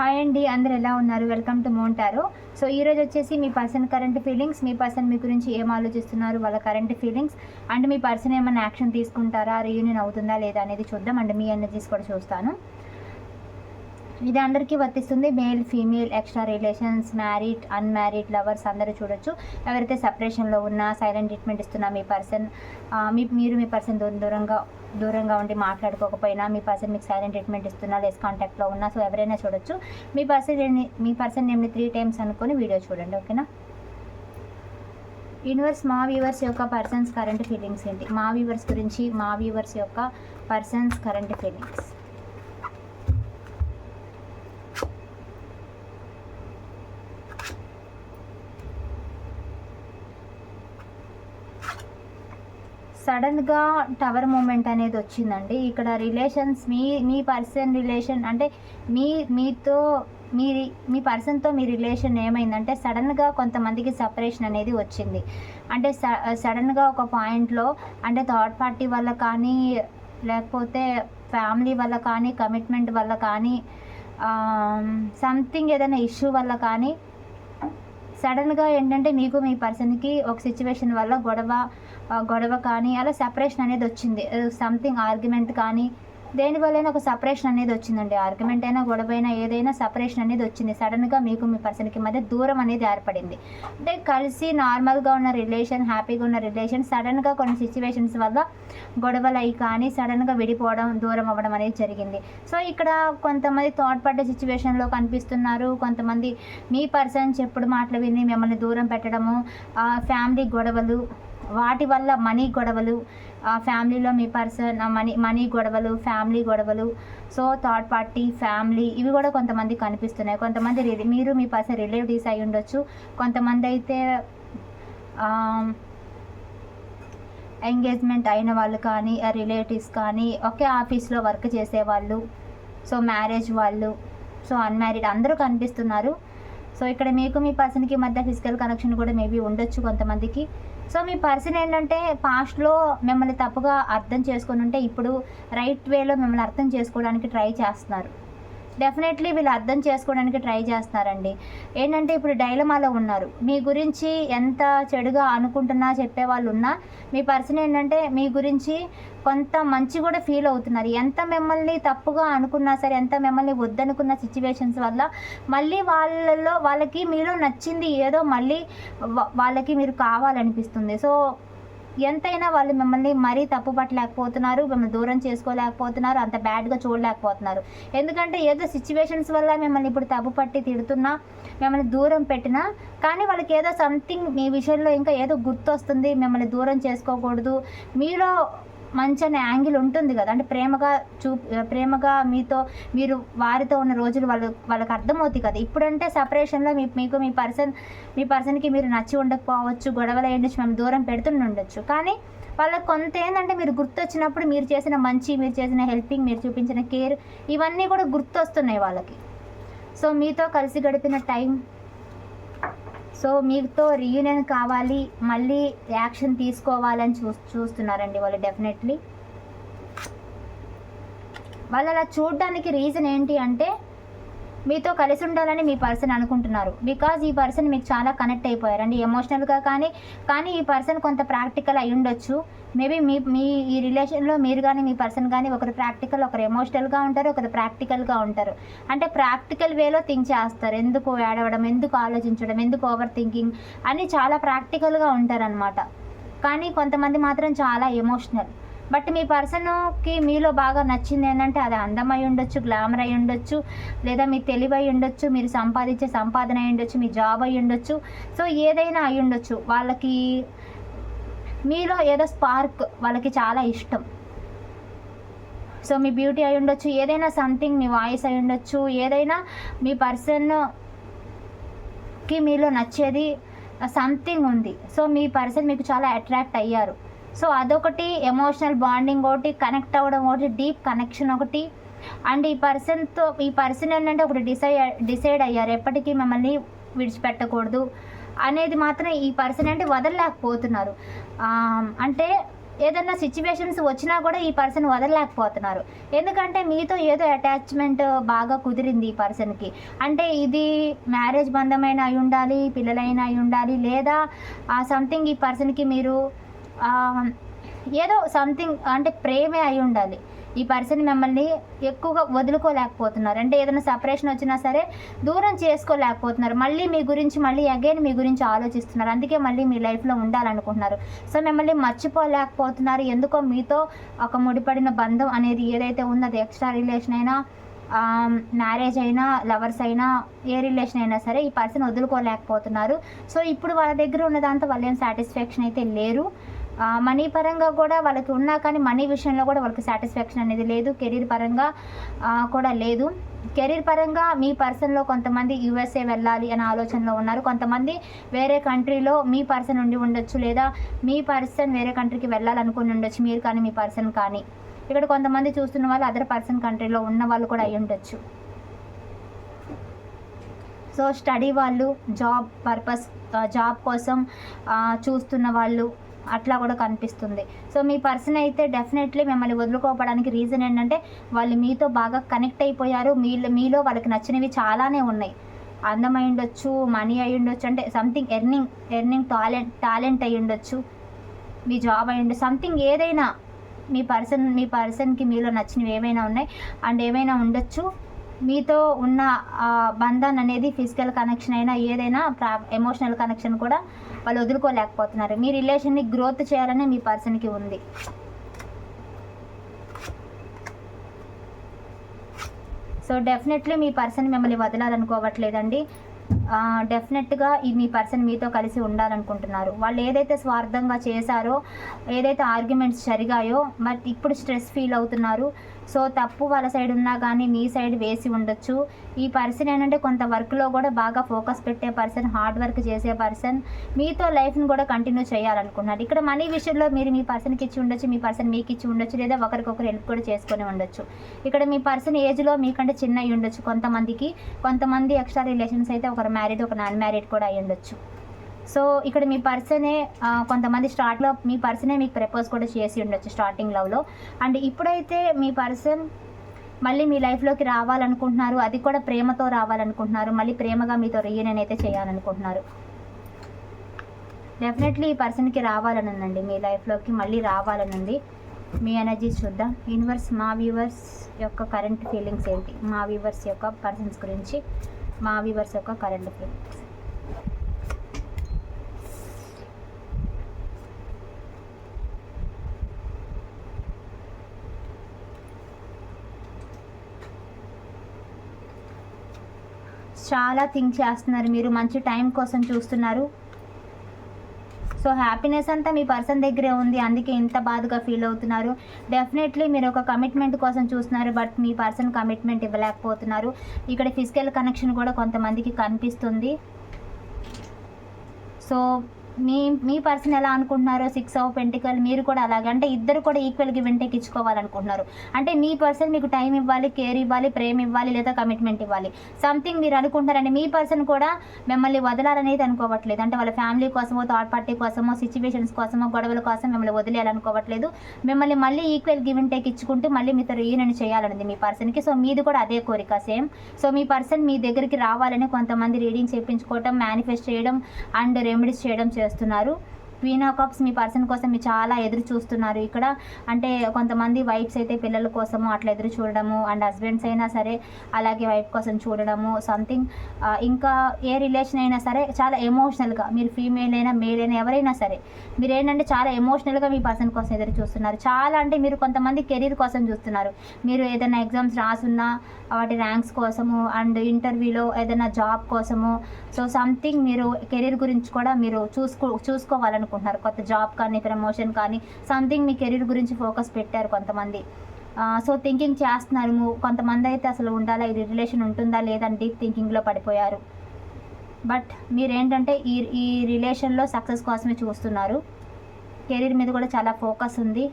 Hi అండి అందరు ఎలా ఉన్నారు? వెల్కమ్ టు మోంటారో సో ఈరోజు వచ్చేసి మీ పర్సన్ కరెంట్ ఫీలింగ్స్ మీ పర్సన్ మీ గురించి ఏం ఆలోచిస్తున్నారు వాళ్ళ కరెంట్ ఫీలింగ్స్ అండ్ మీ పర్సన్ ఏమైనా యాక్షన్ తీసుకుంటారా రీయూనియన్ అవుతుందా లేదా అనేది చూద్దాం. అండ్ మీ ఎనర్జీస్ కూడా చూస్తాను. ఇది అందరికీ వర్తిస్తుంది. Male female extra relations married unmarried lovers అందరూ చూడొచ్చు. ఎవరైతే సపరేషన్లో ఉన్నా సైలెంట్ ట్రీట్మెంట్ ఇస్తున్నా మీ పర్సన్ మీ మీరు మీ పర్సన్ దూరం దూరంగా దూరంగా ఉండి మాట్లాడుకోకపోయినా మీ పర్సన్ మీకు సైలెంట్ ట్రీట్మెంట్ ఇస్తున్నా లెస్ కాంటాక్ట్లో ఉన్నా సో ఎవరైనా చూడొచ్చు. మీ పర్సన్ మీ పర్సన్ నేమ్ని త్రీ టైమ్స్ అనుకొని వీడియో చూడండి ఓకేనా? యూనివర్స్ మా వ్యూవర్స్ యొక్క పర్సన్స్ కరెంట్ ఫీలింగ్స్ ఏంటి? మా వ్యూవర్స్ గురించి మా వ్యూవర్స్ యొక్క పర్సన్స్ కరెంట్ ఫీలింగ్స్. సడన్గా టవర్ మూమెంట్ అనేది వచ్చిందండి. ఇక్కడ రిలేషన్స్ మీ మీ పర్సన్ రిలేషన్ అంటే మీ మీతో మీ మీ పర్సన్తో మీ రిలేషన్ ఏమైందంటే సడన్గా కొంతమందికి సపరేషన్ అనేది వచ్చింది. అంటే స సడన్గా ఒక పాయింట్లో అంటే థర్డ్ పార్టీ వల్ల కానీ లేకపోతే ఫ్యామిలీ వల్ల కానీ కమిట్మెంట్ వల్ల కానీ సంథింగ్ ఏదైనా ఇష్యూ వల్ల కానీ సడన్గా ఏంటంటే మీకు మీ పర్సన్కి ఒక సిచ్యువేషన్ వల్ల గొడవ గొడవ కానీ అలా సెపరేషన్ అనేది వచ్చింది. Uh, సంథింగ్ ఆర్గ్యుమెంట్ కానీ దేనివల్లైనా ఒక సపరేషన్ అనేది వచ్చిందండి. ఆర్గ్యుమెంట్ అయినా గొడవ అయినా ఏదైనా సపరేషన్ అనేది వచ్చింది. సడన్గా మీకు మీ పర్సన్కి మధ్య దూరం అనేది ఏర్పడింది. అంటే కలిసి నార్మల్గా ఉన్న రిలేషన్ హ్యాపీగా ఉన్న రిలేషన్ సడన్గా కొన్ని సిచ్యువేషన్స్ వల్ల గొడవలు అయి కానీ సడన్గా విడిపోవడం దూరం అవ్వడం అనేది జరిగింది. సో ఇక్కడ కొంతమంది థాట్ పడ్డ సిచ్యువేషన్లో కనిపిస్తున్నారు. కొంతమంది మీ పర్సన్ చెప్పుడు మాటలు విని మిమ్మల్ని దూరం పెట్టడము ఫ్యామిలీ గొడవలు వాటి వల్ల మనీ గొడవలు ఆ ఫ్యామిలీలో మీ పర్సన్ మనీ మనీ గొడవలు ఫ్యామిలీ గొడవలు సో థర్డ్ పార్టీ ఫ్యామిలీ ఇవి కూడా కొంతమంది కనిపిస్తున్నాయి. కొంతమంది రి- మీరు మీ పర్సన్ రిలేటివ్స్ అయి ఉండొచ్చు. కొంతమంది అయితే ఎంగేజ్మెంట్ అయిన వాళ్ళు కానీ రిలేటివ్స్ కానీ ఒకే ఆఫీస్లో వర్క్ చేసేవాళ్ళు సో మ్యారేజ్ వాళ్ళు సో అన్మ్యారీడ్ అందరూ కనిపిస్తున్నారు. సో ఇక్కడ మీకు మీ పర్సన్కి మధ్య ఫిజికల్ కనెక్షన్ కూడా మేబీ ఉండొచ్చు కొంతమందికి. సో మీ పర్సన్ ఏంటంటే పాస్ట్లో మిమ్మల్ని తప్పుగా అర్థం చేసుకొని ఉంటే ఇప్పుడు రైట్ వేలో మిమ్మల్ని అర్థం చేసుకోవడానికి ట్రై చేస్తున్నారు. డెఫినెట్లీ వీళ్ళు అర్థం చేసుకోవడానికి ట్రై చేస్తున్నారండి ఏంటంటే ఇప్పుడు డైలమాలో ఉన్నారు. మీ గురించి ఎంత చెడుగా అనుకుంటున్నా చెప్పే వాళ్ళు ఉన్నా మీ పర్సన్ ఏంటంటే మీ గురించి కొంత మంచి కూడా ఫీల్ అవుతున్నారు. ఎంత మిమ్మల్ని తప్పుగా అనుకున్నా సరే ఎంత మిమ్మల్ని వద్దనుకున్న సిచ్యువేషన్స్ వల్ల మళ్ళీ వాళ్ళలో వాళ్ళకి మీలో నచ్చింది ఏదో మళ్ళీ వాళ్ళకి మీరు కావాలనిపిస్తుంది. సో ఎంతైనా వాళ్ళు మిమ్మల్ని మరీ తప్పు పట్టలేకపోతున్నారు మిమ్మల్ని దూరం చేసుకోలేకపోతున్నారు అంత బ్యాడ్గా చూడలేకపోతున్నారు. ఎందుకంటే ఏదో సిచ్యువేషన్స్ వల్ల మిమ్మల్ని ఇప్పుడు తప్పు పట్టి తిడుతున్నా మిమ్మల్ని దూరం పెట్టినా కానీ వాళ్ళకి ఏదో సంథింగ్ మీ విషయంలో ఇంకా ఏదో గుర్తొస్తుంది మిమ్మల్ని దూరం చేసుకోకూడదు. మీలో మంచి అనే యాంగిల్ ఉంటుంది కదా. అంటే ప్రేమగా చూ ప్రేమగా మీతో మీరు వారితో ఉన్న రోజులు వాళ్ళు వాళ్ళకి అర్థమవుతాయి కదా. ఇప్పుడంటే సపరేషన్లో మీ మీకు మీ పర్సన్ మీ పర్సన్కి మీరు నచ్చి ఉండకపోవచ్చు గొడవలు అయ్యుండొచ్చు మేము దూరం పెడుతుండొచ్చు ఉండొచ్చు. కానీ వాళ్ళకి కొంత ఏంటంటే మీరు గుర్తొచ్చినప్పుడు మీరు చేసిన మంచి మీరు చేసిన హెల్పింగ్ మీరు చూపించిన కేర్ ఇవన్నీ కూడా గుర్తొస్తున్నాయి వాళ్ళకి. సో మీతో కలిసి గడిపిన టైం సో మీతో రీయూనియన్ కావాలి మళ్ళీ యాక్షన్ తీసుకోవాలని చూ చూస్తున్నారండి వాళ్ళు డెఫినెట్లీ వాళ్ళు అలా చూడడానికి రీజన్ ఏంటి అంటే మీతో కలిసి ఉండాలని మీ పర్సన్ అనుకుంటున్నారు. బికాజ్ ఈ పర్సన్ మీకు చాలా కనెక్ట్ అయిపోయారండి. ఎమోషనల్గా కానీ కానీ ఈ పర్సన్ కొంత ప్రాక్టికల్ అయి ఉండొచ్చు. మేబీ మీ మీ ఈ రిలేషన్లో మీరు కానీ మీ పర్సన్ కానీ ఒకరు ప్రాక్టికల్ ఒకరు ఎమోషనల్గా ఉంటారు ఒకరు ప్రాక్టికల్గా ఉంటారు. అంటే ప్రాక్టికల్ వేలో థింక్ చేస్తారు. ఎందుకు ఏడవడం ఎందుకు ఆలోచించడం ఎందుకు ఓవర్ థింకింగ్ అని చాలా ప్రాక్టికల్గా ఉంటారనమాట కానీ కొంతమంది మాత్రం చాలా ఎమోషనల్ బట్ మీ పర్సన్కి మీలో బాగా నచ్చింది ఏంటంటే అది అందం ఉండొచ్చు గ్లామర్ అయి ఉండొచ్చు లేదా మీ తెలివి అయి ఉండొచ్చు మీరు సంపాదించే సంపాదన అయి ఉండొచ్చు మీ జాబ్ అయి ఉండొచ్చు. సో ఏదైనా అయి ఉండొచ్చు. వాళ్ళకి మీలో ఏదో స్పార్క్ వాళ్ళకి చాలా ఇష్టం. సో మీ బ్యూటీ అయి ఉండొచ్చు ఏదైనా సంథింగ్ మీ వాయిస్ అయి ఉండొచ్చు ఏదైనా మీ పర్సన్కి మీలో నచ్చేది సంథింగ్ ఉంది. సో మీ పర్సన్ మీకు చాలా అట్రాక్ట్ అయ్యారు. సో అదొకటి ఎమోషనల్ బాండింగ్ ఒకటి కనెక్ట్ అవ్వడం ఒకటి డీప్ కనెక్షన్ ఒకటి. అండ్ ఈ పర్సన్తో ఈ పర్సన్ ఏంటంటే ఒకటి డిసైడ్ డిసైడ్ అయ్యారు. ఎప్పటికీ మిమ్మల్ని విడిచిపెట్టకూడదు అనేది మాత్రం ఈ పర్సన్ అంటే వదలలేకపోతున్నారు. అంటే ఏదైనా సిచ్యువేషన్స్ వచ్చినా కూడా ఈ పర్సన్ వదలలేకపోతున్నారు. ఎందుకంటే మీతో ఏదో అటాచ్మెంట్ బాగా కుదిరింది ఈ పర్సన్కి అంటే ఇది మ్యారేజ్ బంధమైన అయి ఉండాలి పిల్లలైనా అయి ఉండాలి లేదా సంథింగ్ ఈ పర్సన్కి మీరు ఏదో సంథింగ్ అంటే ప్రేమే అయి ఉండాలి. ఈ పర్సన్ మిమ్మల్ని ఎక్కువగా వదులుకోలేకపోతున్నారు. అంటే ఏదైనా సపరేషన్ వచ్చినా సరే దూరం చేసుకోలేకపోతున్నారు. మళ్ళీ మీ గురించి మళ్ళీ అగైన్ మీ గురించి ఆలోచిస్తున్నారు. అందుకే మళ్ళీ మీ లైఫ్లో ఉండాలనుకుంటున్నారు. సో మిమ్మల్ని మర్చిపోలేకపోతున్నారు. ఎందుకో మీతో ఒక ముడిపడిన బంధం అనేది ఏదైతే ఉందో అది ఎక్స్ట్రా రిలేషన్ అయినా మ్యారేజ్ అయినా లవర్స్ అయినా ఏ రిలేషన్ అయినా సరే ఈ పర్సన్ వదులుకోలేకపోతున్నారు. సో ఇప్పుడు వాళ్ళ దగ్గర ఉన్నదంతా వాళ్ళు ఏం సాటిస్ఫాక్షన్ అయితే లేరు. మనీ పరంగా కూడా వాళ్ళకి ఉన్నా కానీ మనీ విషయంలో కూడా వాళ్ళకి సాటిస్ఫాక్షన్ అనేది లేదు. కెరీర్ పరంగా కూడా లేదు. కెరీర్ పరంగా మీ పర్సన్లో కొంతమంది యూఎస్ఏ వెళ్ళాలి అనే ఆలోచనలో ఉన్నారు. కొంతమంది వేరే కంట్రీలో మీ పర్సన్ ఉండి ఉండొచ్చు లేదా మీ పర్సన్ వేరే కంట్రీకి వెళ్ళాలనుకుని ఉండొచ్చు. మీరు కానీ మీ పర్సన్ కానీ. ఇక్కడ కొంతమంది చూస్తున్న వాళ్ళు అదర్ పర్సన్ కంట్రీలో ఉన్న వాళ్ళు కూడా అయి ఉండొచ్చు. సో స్టడీ వాళ్ళు జాబ్ పర్పస్ జాబ్ కోసం చూస్తున్న వాళ్ళు అట్లా కూడా కనిపిస్తుంది. సో మీ పర్సన్ అయితే డెఫినెట్లీ మిమ్మల్ని వదులుకోవడానికి రీజన్ ఏంటంటే వాళ్ళు మీతో బాగా కనెక్ట్ అయిపోయారు. మీలో మీలో వాళ్ళకి నచ్చినవి చాలానే ఉన్నాయి. అందం అయి ఉండొచ్చు మనీ అయి ఉండొచ్చు అంటే something earning earning talent talent అయి ఉండొచ్చు మీ జాబ్ అయి ఉండొచ్చు సంథింగ్ ఏదైనా మీ పర్సన్ మీ పర్సన్కి మీలో నచ్చినవి ఏమైనా ఉన్నాయి. అండ్ ఏమైనా ఉండొచ్చు మీతో ఉన్న ఆ బంధన్ అనేది ఫిజికల్ కనెక్షన్ అయినా ఏదైనా ప్రా ఎమోషనల్ కనెక్షన్ కూడా వాళ్ళు వదులుకోలేకపోతున్నారు. మీ రిలేషన్ని గ్రోత్ చేయాలని మీ పర్సన్కి ఉంది. సో డెఫినెట్లీ మీ పర్సన్ మిమ్మల్ని వదలాలనుకోవట్లేదండి. డెఫినెట్గా ఈ మీ పర్సన్ మీతో కలిసి ఉండాలనుకుంటున్నారు. వాళ్ళు ఏదైతే స్వార్థంగా చేశారో ఏదైతే ఆర్గ్యుమెంట్స్ జరిగాయో బట్ ఇప్పుడు స్ట్రెస్ ఫీల్ అవుతున్నారు. సో తప్పు వాళ్ళ సైడ్ ఉన్నా కానీ మీ సైడ్ వేసి ఉండొచ్చు. ఈ పర్సన్ ఏంటంటే కొంత వర్క్లో కూడా బాగా ఫోకస్ పెట్టే పర్సన్ హార్డ్ వర్క్ చేసే పర్సన్. మీతో లైఫ్ని కూడా కంటిన్యూ చేయాలనుకున్నారు ఇక్కడ మనీ విషయంలో మీరు మీ పర్సన్కి ఇచ్చి ఉండొచ్చు మీ పర్సన్ మీకు ఇచ్చి ఉండొచ్చు లేదా ఒకరికొకరు హెల్ప్ కూడా చేసుకొని ఉండొచ్చు. ఇక్కడ మీ పర్సన్ ఏజ్లో మీకంటే చిన్న ఉండొచ్చు కొంతమందికి. కొంతమంది ఎక్స్ట్రా రిలేషన్స్ అయితే ఒకరు మ్యారీడ్ ఒక నాన్ మ్యారీడ్ కూడా అయి ఉండొచ్చు. సో ఇక్కడ మీ పర్సనే కొంతమంది స్టార్ట్లో మీ పర్సనే మీకు ప్రపోజ్ కూడా చేసి ఉండొచ్చు స్టార్టింగ్ లవ్లో అండ్ ఇప్పుడైతే మీ పర్సన్ మళ్ళీ మీ లైఫ్లోకి రావాలనుకుంటున్నారు అది కూడా ప్రేమతో రావాలనుకుంటున్నారు మళ్ళీ ప్రేమగా మీతో రీయూనియన్ అయితే చేయాలనుకుంటున్నారు. డెఫినెట్లీ ఈ పర్సన్కి రావాలని ఉందండి మీ లైఫ్లోకి మళ్ళీ రావాలని ఉంది మీ ఎనర్జీ చూద్దాం. యూనివర్స్ మా వ్యూవర్స్ యొక్క కరెంట్ ఫీలింగ్స్ ఏంటి? మా వ్యూవర్స్ యొక్క పర్సన్స్ గురించి మా వ్యూవర్స్ యొక్క కరెంట్ బిల్ చాలా థింక్ చేస్తున్నారు మీరు మంచి టైం కోసం చూస్తున్నారు. సో హ్యాపీనెస్ అంతా మీ పర్సన్ దగ్గరే ఉంది. అందుకే ఇంత బాధగా ఫీల్ అవుతున్నారు. డెఫినెట్లీ మీరు ఒక కమిట్మెంట్ కోసం చూస్తున్నారు బట్ మీ పర్సన్ కమిట్మెంట్ ఇవ్వలేకపోతున్నారు. ఇక్కడ ఫిజికల్ కనెక్షన్ కూడా కొంతమందికి కనిపిస్తుంది. సో మీ మీ పర్సన్ ఎలా అనుకుంటున్నారో సిక్స్ ఆఫ్ పెంటికల్ మీరు కూడా అలాగే. అంటే ఇద్దరు కూడా ఈక్వల్గా వింటేకి ఇచ్చుకోవాలనుకుంటున్నారు అంటే మీ పర్సన్ మీకు టైం ఇవ్వాలి కేర్ ఇవ్వాలి ప్రేమ ఇవ్వాలి లేదా కమిట్మెంట్ ఇవ్వాలి. సంథింగ్ మీరు అనుకుంటారండి మీ పర్సన్ కూడా మిమ్మల్ని వదలాలనేది అనుకోవట్లేదు. అంటే వాళ్ళ ఫ్యామిలీ కోసమో థర్డ్ పార్టీ కోసమో సిచ్యువేషన్స్ కోసమో గొడవల కోసం మిమ్మల్ని వదిలేయాలనుకోవట్లేదు. మిమ్మల్ని మళ్ళీ ఈక్వల్ గివ్ అండ్ టేక్ ఇచ్చుకుంటూ మళ్ళీ మీతో రీయూనియన్ చేయాలన్నది మీ పర్సన్కి సో మీది కూడా అదే కోరిక సేమ్. సో మీ పర్సన్ మీ దగ్గరికి రావాలని కొంతమంది రీడింగ్ చేయించుకోవటం మేనిఫెస్ట్ చేయడం అండ్ రెమెడీస్ చేయడం చేస్తున్నారు. క్వీన్ ఆఫ్ కప్స్ మీ పర్సన్ కోసం మీరు చాలా ఎదురు చూస్తున్నారు. ఇక్కడ అంటే కొంతమంది వైఫ్స్ అయితే పిల్లల కోసము అట్లా ఎదురు చూడడము అండ్ హస్బెండ్స్ అయినా సరే అలాగే వైఫ్ కోసం చూడడము సంథింగ్ ఇంకా ఏ రిలేషన్ అయినా సరే చాలా ఎమోషనల్గా మీరు ఫీమేల్ అయినా మేల్ అయినా ఎవరైనా సరే మీరు ఏంటంటే చాలా ఎమోషనల్గా మీ పర్సన్ కోసం ఎదురు చూస్తున్నారు. చాలా అంటే మీరు కొంతమంది కెరీర్ కోసం చూస్తున్నారు. మీరు ఏదైనా ఎగ్జామ్స్ రాసున్నా వాటి ర్యాంక్స్ కోసము అండ్ ఇంటర్వ్యూలో ఏదైనా జాబ్ కోసము సో సంథింగ్ మీరు కెరీర్ గురించి కూడా మీరు చూసుకో అనుకుంటున్నారు. కొత్త జాబ్ కానీ ప్రమోషన్ కానీ సంథింగ్ మీ కెరీర్ గురించి ఫోకస్ పెట్టారు కొంతమంది. సో థింకింగ్ చేస్తున్నారు. కొంతమంది అయితే అసలు ఉండాలా? ఇది రిలేషన్ ఉంటుందా? లేదా? డీప్ థింకింగ్లో పడిపోయారు. బట్ మీరేంటంటే ఈ ఈ రిలేషన్లో సక్సెస్ కోసమే చూస్తున్నారు. కెరీర్ మీద కూడా చాలా ఫోకస్ ఉంది.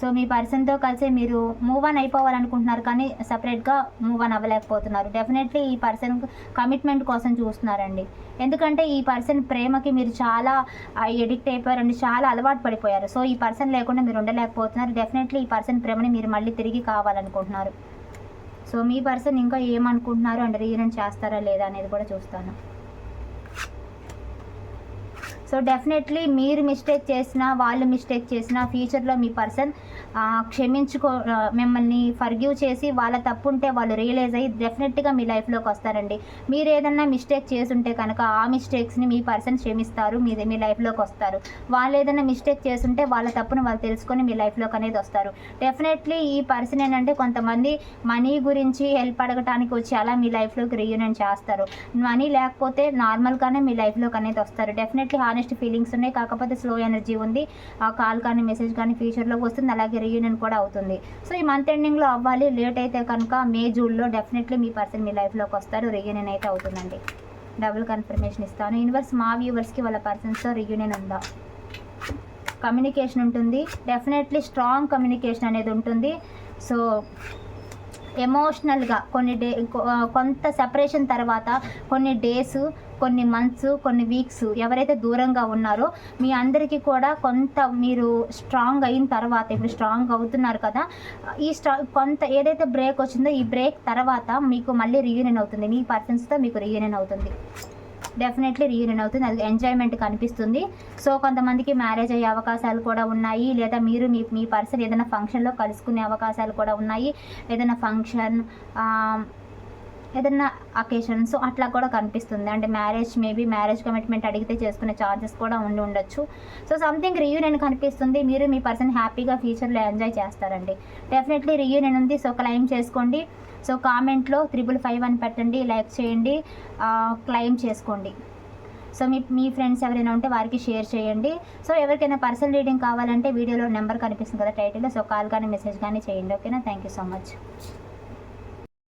సో మీ పర్సన్తో కలిసి మీరు మూవ్ ఆన్ అయిపోవాలనుకుంటున్నారు కానీ సపరేట్గా మూవ్ ఆన్ అవ్వలేకపోతున్నారు. డెఫినెట్లీ ఈ పర్సన్ కమిట్మెంట్ కోసం చూస్తున్నారండి. ఎందుకంటే ఈ పర్సన్ ప్రేమకి మీరు చాలా ఎడిక్ట్ అయిపోయారండి చాలా అలవాటు పడిపోయారు. సో ఈ పర్సన్ లేకుండా మీరు ఉండలేకపోతున్నారు. డెఫినెట్లీ ఈ పర్సన్ ప్రేమని మీరు మళ్ళీ తిరిగి కావాలనుకుంటున్నారు. సో మీ పర్సన్ ఇంకా ఏమనుకుంటున్నారు అండ్ రీజన్ చేస్తారా లేదా అనేది కూడా చూస్తాను. సో డెఫినెట్లీ మీరు మిస్టేక్ చేసినా వాళ్ళు మిస్టేక్ చేసినా ఫ్యూచర్లో మీ పర్సన్ క్షమించుకో మిమ్మల్ని ఫర్గ్యూ చేసి వాళ్ళ తప్పు ఉంటే వాళ్ళు రియలైజ్ అయ్యి డెఫినెట్గా మీ లైఫ్లోకి వస్తారండి. మీరు ఏదన్నా మిస్టేక్ చేసుంటే కనుక ఆ మిస్టేక్స్ని మీ పర్సన్ క్షమిస్తారు మీ మీ లైఫ్లోకి వస్తారు. వాళ్ళు ఏదైనా మిస్టేక్ చేస్తుంటే వాళ్ళ తప్పును వాళ్ళు తెలుసుకొని మీ లైఫ్లోకి అనేది వస్తారు. డెఫినెట్లీ ఈ పర్సన్ ఏంటంటే కొంతమంది మనీ గురించి హెల్ప్ అడగటానికి వచ్చి అలా మీ లైఫ్లోకి రీయూనియన్ చేస్తారు. మనీ లేకపోతే నార్మల్గానే మీ లైఫ్లోకి అనేది వస్తారు. డెఫినెట్లీ హానెస్ట్ ఫీలింగ్స్ ఉన్నాయి. కాకపోతే స్లో ఎనర్జీ ఉంది. ఆ కాల్ కానీ మెసేజ్ కానీ ఫ్యూచర్లో వస్తుంది. అలాగే రీయూనియన్ కూడా అవుతుంది. సో ఈ మంత్ ఎండింగ్లో అవ్వాలి. లేట్ అయితే కనుక మే జూన్లో డెఫినెట్లీ మీ పర్సన్ మీ లైఫ్లోకి వస్తారు. రీయూనియన్ అయితే అవుతుందండి. డబుల్ కన్ఫర్మేషన్ ఇస్తాను. యూనివర్స్ మా వ్యూవర్స్కి వాళ్ళ పర్సన్స్తో రీయూనియన్ ఉందా? కమ్యూనికేషన్ ఉంటుంది. డెఫినెట్లీ స్ట్రాంగ్ కమ్యూనికేషన్ అనేది ఉంటుంది. సో ఎమోషనల్గా కొన్ని డే కొంత సెపరేషన్ తర్వాత కొన్ని డేస్ కొన్ని మంత్స్ కొన్ని వీక్స్ ఎవరైతే దూరంగా ఉన్నారో మీ అందరికీ కూడా కొంత మీరు స్ట్రాంగ్ అయిన తర్వాత ఇప్పుడు స్ట్రాంగ్ అవుతున్నారు కదా ఈ స్ట్రా కొంత ఏదైతే బ్రేక్ వచ్చిందో ఈ బ్రేక్ తర్వాత మీకు మళ్ళీ రీయూనియన్ అవుతుంది. మీ పర్సన్స్తో మీకు రీయూనియన్ అవుతుంది. డెఫినెట్లీ రీయూనియన్ అవుతుంది. అది ఎంజాయ్మెంట్ కనిపిస్తుంది. సో కొంతమందికి మ్యారేజ్ అయ్యే అవకాశాలు కూడా ఉన్నాయి. లేదా మీరు మీ మీ పర్సన్ ఏదైనా ఫంక్షన్లో కలుసుకునే అవకాశాలు కూడా ఉన్నాయి. ఏదైనా ఫంక్షన్ ఏదన్నా అకేషన్ సో అట్లా కూడా కనిపిస్తుంది. అంటే మ్యారేజ్ మేబీ మ్యారేజ్ కమిట్మెంట్ అడిగితే చేసుకునే ఛాన్సెస్ కూడా ఉండి ఉండొచ్చు. సో సంథింగ్ రియూనియన్ కనిపిస్తుంది. మీరు మీ పర్సన్ హ్యాపీగా ఫ్యూచర్లో ఎంజాయ్ చేస్తారండి. డెఫినెట్లీ రియూనియన్ ఉంది. సో క్లైమ్ చేసుకోండి. సో కామెంట్లో త్రిబుల్ ఫైవ్ అని పెట్టండి. లైక్ చేయండి. క్లైమ్ చేసుకోండి. సో మీ మీ ఫ్రెండ్స్ ఎవరైనా ఉంటే వారికి షేర్ చేయండి. సో ఎవరికైనా పర్సనల్ రీడింగ్ కావాలంటే వీడియోలో నెంబర్ కనిపిస్తుంది కదా టైటిల్లో సో కాల్ కానీ మెసేజ్ కానీ చేయండి. ఓకేనా థ్యాంక్ యూ సో మచ్